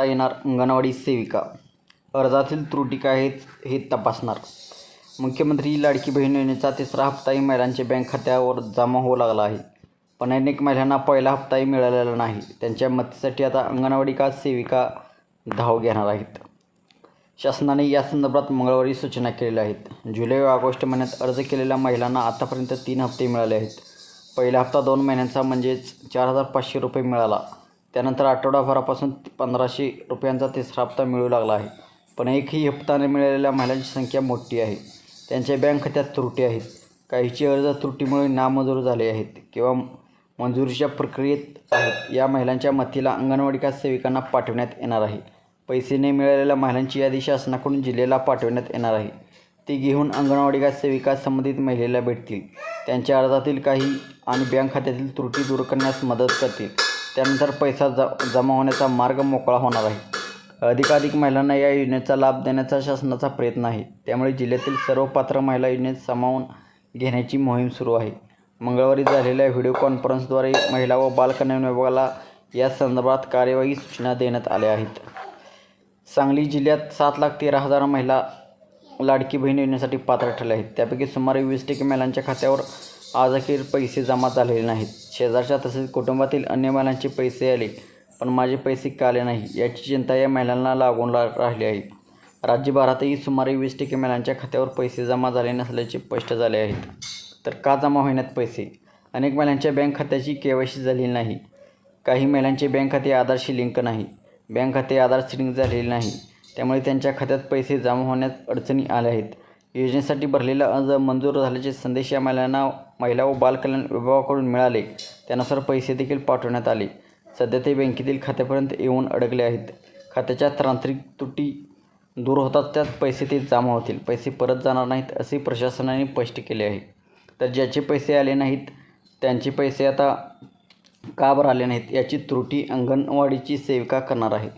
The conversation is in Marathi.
आता येणार अंगणवाडी सेविका. अर्जातील त्रुटी काय आहेत हे तपासणार. मुख्यमंत्री लाडकी बहीण योजनेचा तिसरा हप्ताही महिलांच्या बँक खात्यावर जमा होऊ लागला आहे. पण अनेक महिलांना पहिला हप्ताही मिळालेला नाही. त्यांच्या मदतीसाठी आता अंगणवाडी का सेविका धाव घेणार आहेत? शासनाने या संदर्भात मंगळवारी सूचना केलेल्या आहेत. जुलै व ऑगस्ट महिन्यात अर्ज केलेल्या महिलांना आतापर्यंत तीन हप्ते मिळाले आहेत. पहिला हप्ता दोन महिन्यांचा म्हणजेच चार हजार पाचशे रुपये मिळाला. त्यानंतर आठवडाभरापासून पंधराशे रुपयांचा तिसरा हप्ता मिळू लागला आहे. पण एकही हप्ता न मिळालेल्या महिलांची संख्या मोठी आहे. त्यांच्या बँक खात्यात त्रुटी आहेत. काहीची अर्ज त्रुटीमुळे नामंजूर झाले आहेत किंवा मंजुरीच्या प्रक्रियेत आहेत. या महिलांच्या मतीला अंगणवाडी का सेविकांना पाठवण्यात येणार आहे. पैसे न मिळालेल्या महिलांची यादी शासनाकडून जिल्ह्याला पाठवण्यात येणार आहे. ती घेऊन अंगणवाडी का सेविका संबंधित महिलेला भेटतील. त्यांच्या अर्जातील काही आणि बँक खात्यातील त्रुटी दूर करण्यास मदत करतील. त्यानंतर पैसा ज जमा होण्याचा मार्ग मोकळा होणार आहे. अधिकाधिक महिलांना या योजनेचा लाभ देण्याचा शासनाचा प्रयत्न आहे. त्यामुळे जिल्ह्यातील सर्व पात्र महिला योजनेत सामावून घेण्याची मोहीम सुरू आहे. मंगळवारी झालेल्या व्हिडिओ कॉन्फरन्सद्वारे महिला व बालकल्याण विभागाला या संदर्भात कार्यवाही सूचना देण्यात आल्या आहेत. सांगली जिल्ह्यात सात लाख तेरा हजार महिला लाडकी बहीण योजनेसाठी पात्र ठरल्या आहेत. त्यापैकी सुमारे वीस टक्के महिलांच्या खात्यावर आज अखेर पैसे जमा झालेले नाहीत. शेजारच्या तसेच कुटुंबातील अन्य महिलांचे पैसे आले पण माझे पैसे का आले नाही याची चिंता या महिलांना लागून ला राहिली आहे. राज्यभरातही सुमारे वीस टक्के महिलांच्या खात्यावर पैसे जमा झाले नसल्याचे स्पष्ट झाले आहेत तर का जमा होण्यात पैसे? अनेक महिलांच्या बँक खात्याची के वाय सी झालेली नाही. काही महिलांचे बँक खाते आधारशी लिंक नाही. बँक खाते आधारशी लिंक झालेले नाही. त्यामुळे त्यांच्या खात्यात पैसे जमा होण्यात अडचणी आल्या आहेत. योजनेसाठी भरलेला अर्ज मंजूर झाल्याचे संदेश या महिलांना महिला व बालकल्याण विभागाकडून मिळाले. त्यानुसार पैसे देखील पाठवण्यात आले. सध्या ते बँकेतील खात्यापर्यंत येऊन अडकले आहेत. खात्याच्या तांत्रिक त्रुटी दूर होतात त्यात पैसे ते जमा होतील. पैसे परत जाणार नाहीत असे प्रशासनाने स्पष्ट केले आहे. तर ज्याचे पैसे आले नाहीत त्यांचे पैसे आता का बरं आले नाहीत याची त्रुटी अंगणवाडीची सेविका करणार आहे